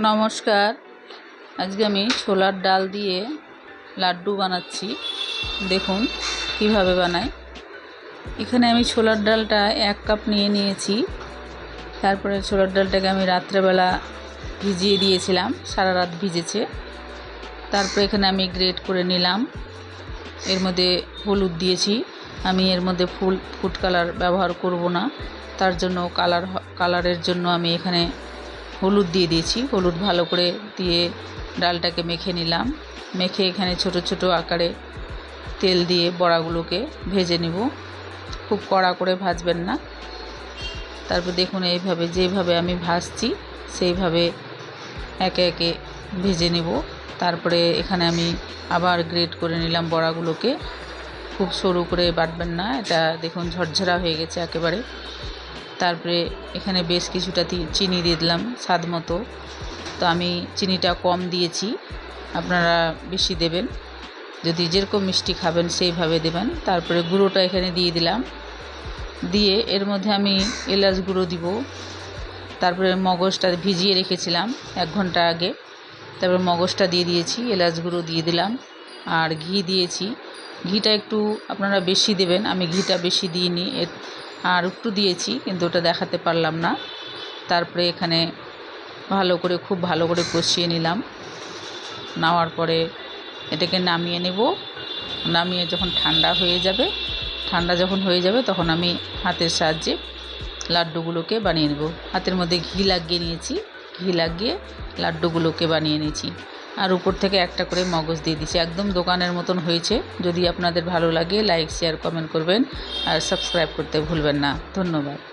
নমস্কার। আজকে আমি ছোলার ডাল দিয়ে লাড্ডু বানাচ্ছি। দেখুন কীভাবে বানাই এখানে আমি ছোলার ডালটা এক কাপ নিয়ে নিয়েছি। তারপরে ছোলার ডালটাকে আমি রাত্রেবেলা ভিজিয়ে দিয়েছিলাম, সারা রাত ভিজেছে। তারপরে এখানে আমি গ্রেট করে নিলাম। এর মধ্যে হলুদ দিয়েছি। আমি এর মধ্যে ফুল, ফুড কালার ব্যবহার করব না। তার জন্য কালার কালারের জন্য আমি এখানে হলুদ দিয়ে দিয়েছি। হলুদ ভালো করে দিয়ে ডালটাকে মেখে নিলাম। মেখে এখানে ছোট ছোট আকারে তেল দিয়ে বড়াগুলোকে ভেজে নেব। খুব কড়া করে ভাজবেন না। তারপর দেখুন এইভাবে, যেভাবে আমি ভাজছি, সেইভাবে একে একে ভেজে নেব। তারপরে এখানে আমি আবার গ্রেট করে নিলাম বড়াগুলোকে। খুব সরু করে বাটবেন না। এটা দেখুন ঝরঝরা হয়ে গেছে একেবারে। তারপরে এখানে বেশ কিছুটা চিনি দিয়ে দিলাম স্বাদ মতো। তো আমি চিনিটা কম দিয়েছি, আপনারা বেশি দেবেন। যদি যেরকম মিষ্টি খাবেন সেইভাবে দেবেন। তারপরে গুঁড়োটা এখানে দিয়ে দিলাম। দিয়ে এর মধ্যে আমি এলাচ গুঁড়ো দিব। তারপরে মগজটা ভিজিয়ে রেখেছিলাম এক ঘণ্টা আগে। তারপর মগজটা দিয়ে দিয়েছি, এলাচ গুঁড়ো দিয়ে দিলাম। আর ঘি দিয়েছি। ঘিটা একটু আপনারা বেশি দেবেন। আমি ঘিটা বেশি দিইনি। আর একটু দিয়েছি, কিন্তু ওটা দেখাতে পারলাম না। তারপরে এখানে ভালো করে, খুব ভালো করে কষিয়ে নিলাম। নেওয়ার পরে এটাকে নামিয়ে নেব। নামিয়ে যখন ঠান্ডা হয়ে যাবে, ঠান্ডা যখন হয়ে যাবে তখন আমি হাতের সাহায্যে লাড্ডুগুলোকে বানিয়ে নেব। হাতের মধ্যে ঘি লাগিয়ে নিয়েছি। ঘি লাগিয়ে লাড্ডুগুলোকে বানিয়ে নিয়েছি। আর উপর থেকে একটা করে মগজ দিয়ে দিচ্ছি একদম দোকানের মতন হয়েছে। যদি আপনাদের ভালো লাগে লাইক শেয়ার কমেন্ট করবেন। আর সাবস্ক্রাইব করতে ভুলবেন না। ধন্যবাদ।